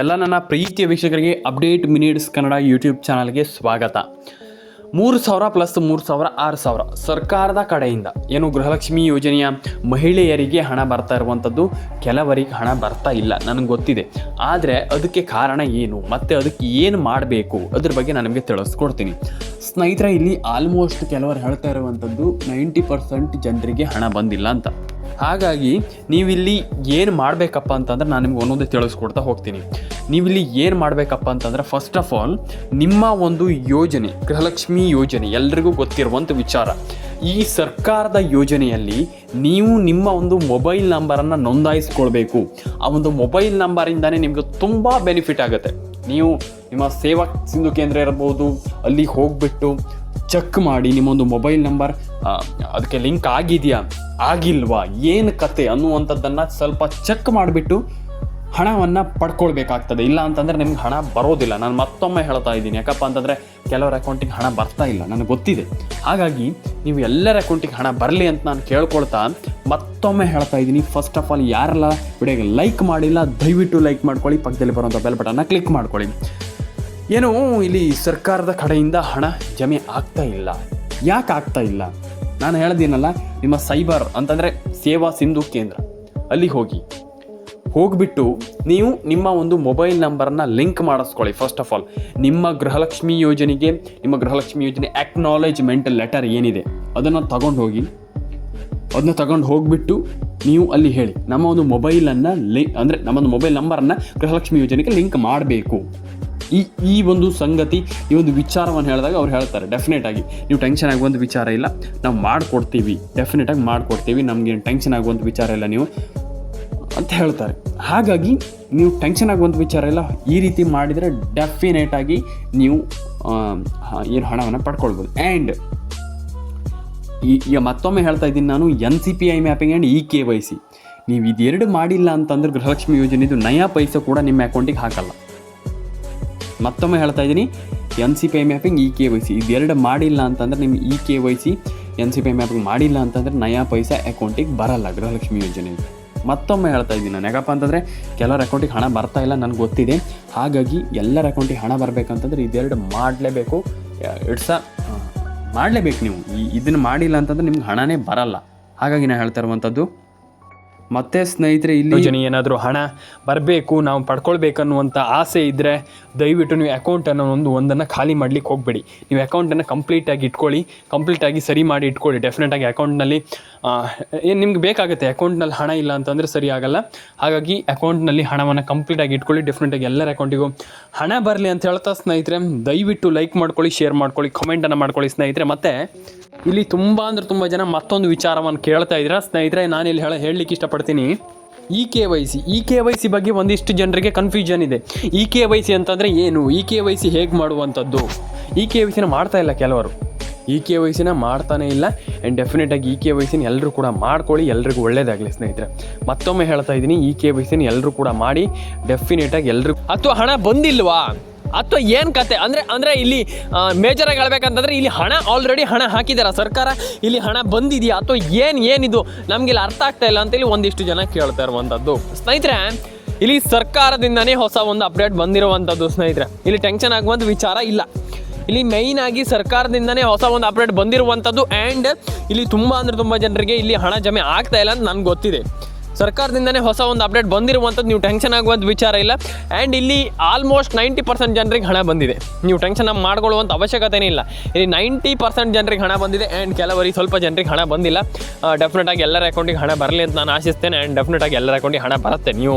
ಎಲ್ಲ ನನ್ನ ಪ್ರೀತಿಯ ವೀಕ್ಷಕರಿಗೆ ಅಪ್ಡೇಟ್ ಮಿನಿಟ್ಸ್ ಕನ್ನಡ ಯೂಟ್ಯೂಬ್ ಚಾನಲ್ಗೆ ಸ್ವಾಗತ. ಮೂರು ಸಾವಿರ ಪ್ಲಸ್ ಮೂರು ಸಾವಿರ ಆರು ಸಾವಿರ ಸರ್ಕಾರದ ಕಡೆಯಿಂದ ಏನು ಗೃಹಲಕ್ಷ್ಮಿ ಯೋಜನೆಯ ಮಹಿಳೆಯರಿಗೆ ಹಣ ಬರ್ತಾ ಇರುವಂಥದ್ದು ಕೆಲವರಿಗೆ ಹಣ ಬರ್ತಾ ಇಲ್ಲ ನನಗೆ ಗೊತ್ತಿದೆ. ಆದರೆ ಅದಕ್ಕೆ ಕಾರಣ ಏನು? ಮತ್ತು ಅದಕ್ಕೆ ಏನು ಮಾಡಬೇಕು? ಅದ್ರ ಬಗ್ಗೆ ನಾನು ನಿಮಗೆ ತಿಳಿಸ್ಕೊಡ್ತೀನಿ. ಸ್ನೇಹಿತರ, ಇಲ್ಲಿ ಆಲ್ಮೋಸ್ಟ್ ಕೆಲವರು ಹೇಳ್ತಾ ಇರುವಂಥದ್ದು ನೈಂಟಿ ಪರ್ಸೆಂಟ್ ಜನರಿಗೆ ಹಣ ಬಂದಿಲ್ಲ ಅಂತ. ಹಾಗಾಗಿ ನೀವಿಲ್ಲಿ ಏನು ಮಾಡಬೇಕಪ್ಪ ಅಂತಂದ್ರೆ ನಾನು ನಿಮ್ಗೆ ಒಂದೊಂದೇ ತಿಳಿಸ್ಕೊಡ್ತಾ ಹೋಗ್ತೀನಿ. ನೀವಿಲ್ಲಿ ಏನು ಮಾಡಬೇಕಪ್ಪ ಅಂತಂದ್ರೆ ಫಸ್ಟ್ ಆಫ್ ಆಲ್ ನಿಮ್ಮ ಒಂದು ಯೋಜನೆ, ಗೃಹಲಕ್ಷ್ಮಿ ಯೋಜನೆ, ಎಲ್ರಿಗೂ ಗೊತ್ತಿರುವಂಥ ವಿಚಾರ. ಈ ಸರ್ಕಾರದ ಯೋಜನೆಯಲ್ಲಿ ನೀವು ನಿಮ್ಮ ಒಂದು ಮೊಬೈಲ್ ನಂಬರನ್ನು ನೋಂದಾಯಿಸ್ಕೊಳ್ಬೇಕು. ಆ ಒಂದು ಮೊಬೈಲ್ ನಂಬರಿಂದನೇ ನಿಮಗೆ ತುಂಬ ಬೆನಿಫಿಟ್ ಆಗುತ್ತೆ. ನೀವು ನಿಮ್ಮ ಸೇವಾ ಸಿಂಧು ಕೇಂದ್ರ ಇರ್ಬೋದು, ಅಲ್ಲಿ ಹೋಗ್ಬಿಟ್ಟು ಚೆಕ್ ಮಾಡಿ ನಿಮ್ಮೊಂದು ಮೊಬೈಲ್ ನಂಬರ್ ಅದಕ್ಕೆ ಲಿಂಕ್ ಆಗಿದೆಯಾ, ಆಗಿಲ್ವಾ, ಏನು ಕತೆ ಅನ್ನುವಂಥದ್ದನ್ನು ಸ್ವಲ್ಪ ಚೆಕ್ ಮಾಡಿಬಿಟ್ಟು ಹಣವನ್ನು ಪಡ್ಕೊಳ್ಬೇಕಾಗ್ತದೆ. ಇಲ್ಲ ಅಂತಂದರೆ ನಿಮ್ಗೆ ಹಣ ಬರೋದಿಲ್ಲ. ನಾನು ಮತ್ತೊಮ್ಮೆ ಹೇಳ್ತಾ ಇದ್ದೀನಿ. ಯಾಕಪ್ಪ ಅಂತಂದರೆ ಕೆಲವರ ಅಕೌಂಟಿಗೆ ಹಣ ಬರ್ತಾ ಇಲ್ಲ. ನನಗೆ ಗೊತ್ತಿದೆ. ಹಾಗಾಗಿ ನೀವು ಎಲ್ಲರ ಅಕೌಂಟಿಗೆ ಹಣ ಬರಲಿ ಅಂತ ನಾನು ಕೇಳ್ಕೊಳ್ತಾ ಮತ್ತೊಮ್ಮೆ ಹೇಳ್ತಾ ಇದ್ದೀನಿ. ಫಸ್ಟ್ ಆಫ್ ಆಲ್ ಯಾರೆಲ್ಲ ವಿಡಿಯೋಗೆ ಲೈಕ್ ಮಾಡಿಲ್ಲ, ದಯವಿಟ್ಟು ಲೈಕ್ ಮಾಡ್ಕೊಳ್ಳಿ. ಪಕ್ಕದಲ್ಲಿ ಬರುವಂಥ ಬೆಲ್ ಬಟನ್ನ ಕ್ಲಿಕ್ ಮಾಡ್ಕೊಳ್ಳಿ. ಏನು ಇಲ್ಲಿ ಸರ್ಕಾರದ ಕಡೆಯಿಂದ ಹಣ ಜಮೆ ಆಗ್ತಾ ಇಲ್ಲ. ಯಾಕೆ ಆಗ್ತಾ ಇಲ್ಲ? ನಾನು ಹೇಳೋದೇನಲ್ಲ, ನಿಮ್ಮ ಸೈಬರ್ ಅಂತಂದರೆ ಸೇವಾ ಸಿಂಧು ಕೇಂದ್ರ. ಅಲ್ಲಿ ಹೋಗಿ. ಹೋಗ್ಬಿಟ್ಟು ನೀವು ನಿಮ್ಮ ಒಂದು ಮೊಬೈಲ್ ನಂಬರನ್ನು ಲಿಂಕ್ ಮಾಡಿಸ್ಕೊಳ್ಳಿ ಫಸ್ಟ್ ಆಫ್ ಆಲ್ ನಿಮ್ಮ ಗೃಹಲಕ್ಷ್ಮಿ ಯೋಜನೆಗೆ, ನಿಮ್ಮ ಗೃಹಲಕ್ಷ್ಮಿ ಯೋಜನೆ ಅಕ್ನಾಲೇಜ್ಮೆಂಟ್ ಲೆಟರ್ ಏನಿದೆ, ಅದನ್ನು ತಗೊಂಡು ಹೋಗಿ. ಅದನ್ನ ತಗೊಂಡು ಹೋಗ್ಬಿಟ್ಟು ನೀವು ಅಲ್ಲಿ ಹೇಳಿ, ನಮ್ಮ ಒಂದು ಮೊಬೈಲನ್ನು ಲಿ, ಅಂದರೆ ನಮ್ಮೊಂದು ಮೊಬೈಲ್ ನಂಬರನ್ನು ಗೃಹಲಕ್ಷ್ಮಿ ಯೋಜನೆಗೆ ಲಿಂಕ್ ಮಾಡಬೇಕು. ಈ ಈ ಒಂದು ಸಂಗತಿ, ಈ ಒಂದು ವಿಚಾರವನ್ನು ಹೇಳಿದಾಗ ಅವ್ರು ಹೇಳ್ತಾರೆ ಡೆಫಿನೆಟ್ ಆಗಿ, ನೀವು ಟೆನ್ಷನ್ ಆಗುವಂಥ ವಿಚಾರ ಇಲ್ಲ, ನಾವು ಮಾಡಿಕೊಡ್ತೀವಿ ಡೆಫಿನೆಟಾಗಿ ಮಾಡಿಕೊಡ್ತೀವಿ ನಮಗೇನು ಟೆನ್ಷನ್ ಆಗುವಂಥ ವಿಚಾರ ಇಲ್ಲ ನೀವು, ಅಂತ ಹೇಳ್ತಾರೆ. ಹಾಗಾಗಿ, ನೀವು ಟೆನ್ಷನ್ ಆಗುವಂಥ ವಿಚಾರ ಇಲ್ಲ, ಈ ರೀತಿ ಮಾಡಿದರೆ ಡೆಫಿನೆಟ್ ಆಗಿ ನೀವು ಏನು ಹಣವನ್ನು ಪಡ್ಕೊಳ್ಬೋದು. ಆ್ಯಂಡ್ ಈಗ ಮತ್ತೊಮ್ಮೆ ಹೇಳ್ತಾ ಇದ್ದೀನಿ ನಾನು N C P I mapping and E K Y C ನೀವು ಇದೆರಡು ಮಾಡಿಲ್ಲ ಅಂತಂದ್ರೆ ಗೃಹಲಕ್ಷ್ಮಿ ಯೋಜನೆದು ನಯಾ ಪೈಸೆ ಕೂಡ ನಿಮ್ಮ ಅಕೌಂಟಿಗೆ ಹಾಕಲ್ಲ. ಮತ್ತೊಮ್ಮೆ ಹೇಳ್ತಾ ಇದ್ದೀನಿ N C P I mapping E K Y C ಇದೆರಡು ಮಾಡಿಲ್ಲ ಅಂತಂದ್ರೆ ನಿಮ್ಮ E K Y C N C P I mapping ಮಾಡಿಲ್ಲ ಅಂತಂದ್ರೆ ನಯಾ ಪೈಸಾ ಅಕೌಂಟಿಗೆ ಬರಲ್ಲ ಗೃಹಲಕ್ಷ್ಮಿ ಯೋಜನೆ. ಮತ್ತೊಮ್ಮೆ ಹೇಳ್ತಾ ಇದ್ದೀನಿ ನಾನು ಯಾಕಪ್ಪ ಅಂತಂದರೆ ಕೆಲವ್ರ ಅಕೌಂಟಿಗೆ ಹಣ ಬರ್ತಾ ಇಲ್ಲ ನನಗೆ ಗೊತ್ತಿದೆ. ಹಾಗಾಗಿ ಎಲ್ಲರ ಅಕೌಂಟಿಗೆ ಹಣ ಬರಬೇಕಂತಂದ್ರೆ ಇದೆರಡು ಮಾಡಲೇಬೇಕು. ಇಟ್ಸ್ ಮಾಡಲೇಬೇಕು ನೀವು. ಈ ಇದನ್ನು ಮಾಡಿಲ್ಲ ಅಂತಂದ್ರೆ ನಿಮ್ಗೆ ಹಣನೇ ಬರಲ್ಲ. ಹಾಗಾಗಿ ನಾನು ಹೇಳ್ತಾ ಇರುವಂಥದ್ದು ಮತ್ತೆ ಸ್ನೇಹಿತರೆ, ಇಲ್ಲಿ ಜನ ಏನಾದರೂ ಹಣ ಬರಬೇಕು, ನಾವು ಪಡ್ಕೊಳ್ಬೇಕನ್ನುವಂಥ ಆಸೆ ಇದ್ದರೆ ದಯವಿಟ್ಟು ನೀವು ಅಕೌಂಟನ್ನು ಒಂದು ಒಂದನ್ನು ಖಾಲಿ ಮಾಡ್ಲಿಕ್ಕೆ ಹೋಗಬೇಡಿ. ನೀವು ಅಕೌಂಟನ್ನು ಕಂಪ್ಲೀಟಾಗಿ ಇಟ್ಕೊಳ್ಳಿ ಕಂಪ್ಲೀಟಾಗಿ ಸರಿ ಮಾಡಿ ಇಟ್ಕೊಳ್ಳಿ. ಡೆಫಿನೆಟಾಗಿ ಅಕೌಂಟ್ನಲ್ಲಿ ಏನು ನಿಮ್ಗೆ ಬೇಕಾಗುತ್ತೆ ಅಕೌಂಟ್ನಲ್ಲಿ ಹಣ ಇಲ್ಲ ಅಂತಂದರೆ ಸರಿ ಆಗಲ್ಲ. ಹಾಗಾಗಿ ಅಕೌಂಟ್ನಲ್ಲಿ ಹಣವನ್ನು ಕಂಪ್ಲೀಟಾಗಿ ಇಟ್ಕೊಳ್ಳಿ ಡೆಫಿನೆಟಾಗಿ ಎಲ್ಲರ ಅಕೌಂಟಿಗೂ ಹಣ ಬರಲಿ ಅಂತ ಹೇಳ್ತಾ ಸ್ನೇಹಿತರೆ, ದಯವಿಟ್ಟು ಲೈಕ್ ಮಾಡ್ಕೊಳ್ಳಿ ಶೇರ್ ಮಾಡ್ಕೊಳ್ಳಿ ಕಮೆಂಟನ್ನು ಮಾಡ್ಕೊಳ್ಳಿ ಸ್ನೇಹಿತರೆ. ಮತ್ತು, ಇಲ್ಲಿ ತುಂಬ ಅಂದ್ರೆ ತುಂಬ ಜನ ಮತ್ತೊಂದು ವಿಚಾರವನ್ನು ಕೇಳ್ತಾ ಇದ್ದೀರಾ. ಸ್ನೇಹಿತರೆ ನಾನು ಇಲ್ಲಿ ಹೇಳ ಹೇಳಲಿಕ್ಕೆ ಇಷ್ಟಪಡ್ತೀನಿ. E K Y C E K Y C ಬಗ್ಗೆ ಒಂದಿಷ್ಟು ಜನರಿಗೆ ಕನ್ಫ್ಯೂಷನ್ ಇದೆ. ಇ ಕೆ ವೈ ಸಿ ಅಂತಂದರೆ ಏನು? ಇ ಕೆ ವೈ ಸಿ ಹೇಗೆ ಮಾಡುವಂಥದ್ದು? ಇ ಕೆ ವೈ ಸಿನ ಮಾಡ್ತಾ ಇಲ್ಲ ಕೆಲವರು. ಇ ಕೆ ವೈ ಸಿನ ಮಾಡ್ತಾನೆ ಇಲ್ಲ. ಆ್ಯಂಡ್ ಡೆಫಿನೆಟಾಗಿ ಇ ಕೆ ವೈ ಸಿನ ಎಲ್ಲರೂ ಕೂಡ ಮಾಡ್ಕೊಳ್ಳಿ, ಎಲ್ರಿಗೂ ಒಳ್ಳೇದಾಗಲಿ ಸ್ನೇಹಿತರೆ. ಮತ್ತೊಮ್ಮೆ ಹೇಳ್ತಾ ಇದ್ದೀನಿ ಇ ಕೆ ವೈ ಸಿನ ಎಲ್ಲರೂ ಕೂಡ ಮಾಡಿ ಡೆಫಿನೆಟಾಗಿ ಎಲ್ಲರಿಗೂ ಅಥವಾ ಹಣ ಬಂದಿಲ್ವಾ? ಅಥವಾ ಏನು ಕತೆ? ಅಂದರೆ ಅಂದರೆ ಇಲ್ಲಿ ಮೇಜರಾಗಿ ಹೇಳ್ಬೇಕಂತಂದ್ರೆ ಇಲ್ಲಿ ಹಣ ಆಲ್ರೆಡಿ ಹಣ ಹಾಕಿದ್ದಾರೆ ಸರ್ಕಾರ ಇಲ್ಲಿ ಹಣ ಬಂದಿದೆಯಾ? ಅಥವಾ ಏನು, ಏನಿದು? ನಮಗೆ ಇಲ್ಲಿ ಅರ್ಥ ಆಗ್ತಾ ಇಲ್ಲ ಅಂತೇಳಿ ಒಂದಿಷ್ಟು ಜನ ಕೇಳ್ತಾ ಇರುವಂಥದ್ದು. ಸ್ನೇಹಿತರೆ, ಇಲ್ಲಿ ಸರ್ಕಾರದಿಂದನೇ ಹೊಸ ಒಂದು ಅಪ್ಡೇಟ್ ಬಂದಿರುವಂಥದ್ದು ಸ್ನೇಹಿತರೆ. ಇಲ್ಲಿ ಟೆನ್ಷನ್ ಆಗುವಂಥ ವಿಚಾರ ಇಲ್ಲ. ಇಲ್ಲಿ ಮೈನ್ ಆಗಿ ಸರ್ಕಾರದಿಂದನೇ ಹೊಸ ಒಂದು ಅಪ್ಡೇಟ್ ಬಂದಿರುವಂಥದ್ದು. ಆ್ಯಂಡ್ ಇಲ್ಲಿ ತುಂಬ ಅಂದರೆ ತುಂಬ ಜನರಿಗೆ ಇಲ್ಲಿ ಹಣ ಜಮೆ ಆಗ್ತಾ ಇಲ್ಲ ಅಂತ ನನಗೆ ಗೊತ್ತಿದೆ. ಸರ್ಕಾರದಿಂದನೇ ಹೊಸ ಒಂದು ಅಪ್ಡೇಟ್ ಬಂದಿರುವಂಥದ್ದು. ನೀವು ಟೆನ್ಷನ್ ಆಗುವಂಥ ವಿಚಾರ ಇಲ್ಲ. ಆ್ಯಂಡ್ ಇಲ್ಲಿ ಆಲ್ಮೋಸ್ಟ್ ನೈಂಟಿ ಪರ್ಸೆಂಟ್ ಜನರಿಗೆ ಹಣ ಬಂದಿದೆ. ನೀವು ಟೆನ್ಷನ್ ಮಾಡ್ಕೊಳ್ಳುವಂಥ ಅವಶ್ಯಕತೆನೇ ಇಲ್ಲ. ಇಲ್ಲಿ ನೈಂಟಿ ಪರ್ಸೆಂಟ್ ಜನರಿಗೆ ಹಣ ಬಂದಿದೆ ಆ್ಯಂಡ್ ಕೆಲವರಿಗೆ ಸ್ವಲ್ಪ ಜನರಿಗೆ ಹಣ ಬಂದಿಲ್ಲ. ಡೆಫಿನೆಟಾಗಿ ಎಲ್ಲರ ಅಕೌಂಟಿಗೆ ಹಣ ಬರಲಿ ಅಂತ ನಾನು ಆಶಿಸ್ತೇನೆ. ಆ್ಯಂಡ್ ಡೆಫಿನೆಟಾಗಿ ಎಲ್ಲರ ಅಕೌಂಟಿಗೆ ಹಣ ಬರುತ್ತೆ. ನೀವು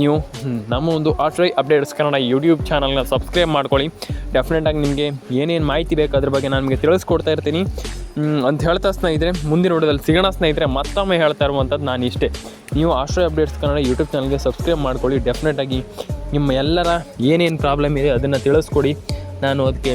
ನೀವು ನಮ್ಮ ಒಂದು ಆಟ್ರೈ ಅಪ್ಡೇಟ್ಸ್ ಕನ್ನಡ ಯೂಟ್ಯೂಬ್ ಚಾನಲ್ನ ಸಬ್ಸ್ಕ್ರೈಬ್ ಮಾಡ್ಕೊಳ್ಳಿ. ಡೆಫಿನೆಟಾಗಿ ನಿಮಗೆ ಏನೇನು ಮಾಹಿತಿ ಬೇಕು ಅದ್ರ ಬಗ್ಗೆ ನಾನು ನಿಮಗೆ ತಿಳಿಸ್ಕೊಡ್ತಾ ಇರ್ತೀನಿ. ಅಂತ ಹೇಳ್ತಾ ಸ್ನೇಹಿತರೆ, ಮುಂದಿನ ನೋಡೋದಲ್ಲಿ ಸಿಗೋಣ ಸ್ನೇಹಿತರೆ, ಮತ್ತೊಮ್ಮೆ ಹೇಳ್ತಾ ಇರುವಂಥದ್ದು ನಾನು ಇಷ್ಟೇ. ನೀವು ಆಶ್ರಯ ಅಪ್ಡೇಟ್ಸ್ ಕನ್ನಡ ಯೂಟ್ಯೂಬ್ ಚಾನಲ್ಗೆ ಸಬ್ಸ್ಕ್ರೈಬ್ ಮಾಡ್ಕೊಳ್ಳಿ. ಡೆಫಿನೆಟಾಗಿ ನಿಮ್ಮ ಎಲ್ಲರ ಏನೇನು ಪ್ರಾಬ್ಲಮ್ ಇದೆ ಅದನ್ನು ತಿಳಿಸ್ಕೊಡಿ. ನಾನು ಅದಕ್ಕೆ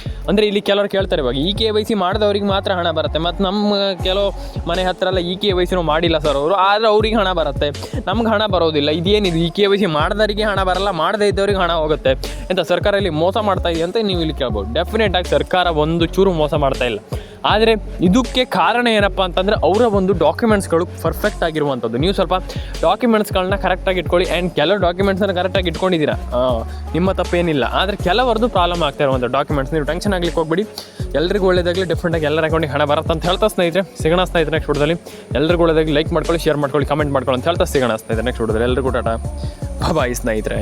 ಅಂದರೆ ಇಲ್ಲಿ ಕೆಲವರು ಕೇಳ್ತಾರೆ ಇವಾಗ ಇ ಕೆ ವೈ ಸಿ ಮಾಡಿದವ್ರಿಗೆ ಮಾತ್ರ ಹಣ ಬರುತ್ತೆ. ಮತ್ತು ನಮ್ಮ ಕೆಲವು ಮನೆ ಹತ್ತಿರ ಎಲ್ಲ ಇ ಕೆ ವೈ ಸಿನೂ ಮಾಡಿಲ್ಲ ಸರ್ ಅವರು. ಆದರೆ ಅವ್ರಿಗೆ ಹಣ ಬರುತ್ತೆ. ನಮ್ಗೆ ಹಣ ಬರೋದಿಲ್ಲ. ಇದೇನಿದು? ಇ ಕೆ ವೈ ಸಿ ಮಾಡಿದವರಿಗೆ ಹಣ ಬರಲ್ಲ, ಮಾಡದೇ ಇದ್ದವ್ರಿಗೆ ಹಣ ಹೋಗುತ್ತೆ. ಅಂತ ಸರ್ಕಾರ ಇಲ್ಲಿ ಮೋಸ ಮಾಡ್ತಾ ಇದೆ ಅಂತ ನೀವು ಇಲ್ಲಿ ಕೇಳ್ಬೋದು. ಡೆಫಿನೆಟ್ ಆಗಿ ಸರ್ಕಾರ ಒಂದು ಚೂರು ಮೋಸ ಮಾಡ್ತಾ ಇಲ್ಲ. ಆದರೆ ಇದಕ್ಕೆ ಕಾರಣ ಏನಪ್ಪ ಅಂತಂದರೆ ಅವರ ಒಂದು ಡಾಕ್ಯುಮೆಂಟ್ಸ್ಗಳು ಪರ್ಫೆಕ್ಟ್ ಆಗಿರುವಂಥದ್ದು. ನೀವು ಸ್ವಲ್ಪ ಡಾಕ್ಯುಮೆಂಟ್ಸ್ಗಳನ್ನ ಕರೆಕ್ಟಾಗಿ ಇಟ್ಕೊಳ್ಳಿ. ಆ್ಯಂಡ್ ಕೆಲವು ಡಾಕ್ಯುಮೆಂಟ್ಸನ್ನು ಕರೆಕ್ಟಾಗಿ ಇಟ್ಕೊಂಡಿದ್ದೀರಾ? ನಿಮ್ಮ ತಪ್ಪೇನಿಲ್ಲ. ಆದರೆ ಕೆಲವರದ್ದು ಪ್ರಾಬ್ಲಮ್ ಆಗ್ತಾ ಇರುವಂಥ ಡಾಕ್ಯುಮೆಂಟ್ಸ್ ನೀವು ಟೆನ್ಷನ್ ಆಗ್ಲಿಕ್ಕೆ ಹೋಗ್ಬಿಡಿ. ಎಲ್ರಿಗೂ ಒಳ್ಳೇದಾಗಲಿ ಡಿಫ್ರೆಂಟಾಗಿ ಎಲ್ಲರ ಅಕೌಂಟಿಗೆ ಹಣ ಬರುತ್ತೆ ಅಂತ ಹೇಳ್ತಾ ಸ್ನೇಹಿತರೆ. ಸಿಗೋಣ ಸ್ನೇಹಿತರೆ ನೆಕ್ಸ್ಟ್ ವಿಡಿಯೋದಲ್ಲಿ ಎಲ್ರಿಗೂ ಒಳ್ಳೇದಾಗಿ ಲೈಕ್ ಮಾಡ್ಕೊಳ್ಳಿ ಶೇರ್ ಮಾಡ್ಕೊಳ್ಳಿ ಕಮೆಂಟ್ ಮಾಡ್ಕೊಳ್ಳಿ ಅಂತ ಹೇಳ್ತಾ ಸಿಗೋಣ ಸ್ನೇಹಿತರೆ ನೆಕ್ಸ್ಟ್ ವಿಡಿಯೋದಲ್ಲಿ ಎಲ್ರಿಗೂ ಟಾಟಾ. ಬಾಯ್ ಸ್ನೇಹಿತರೆ.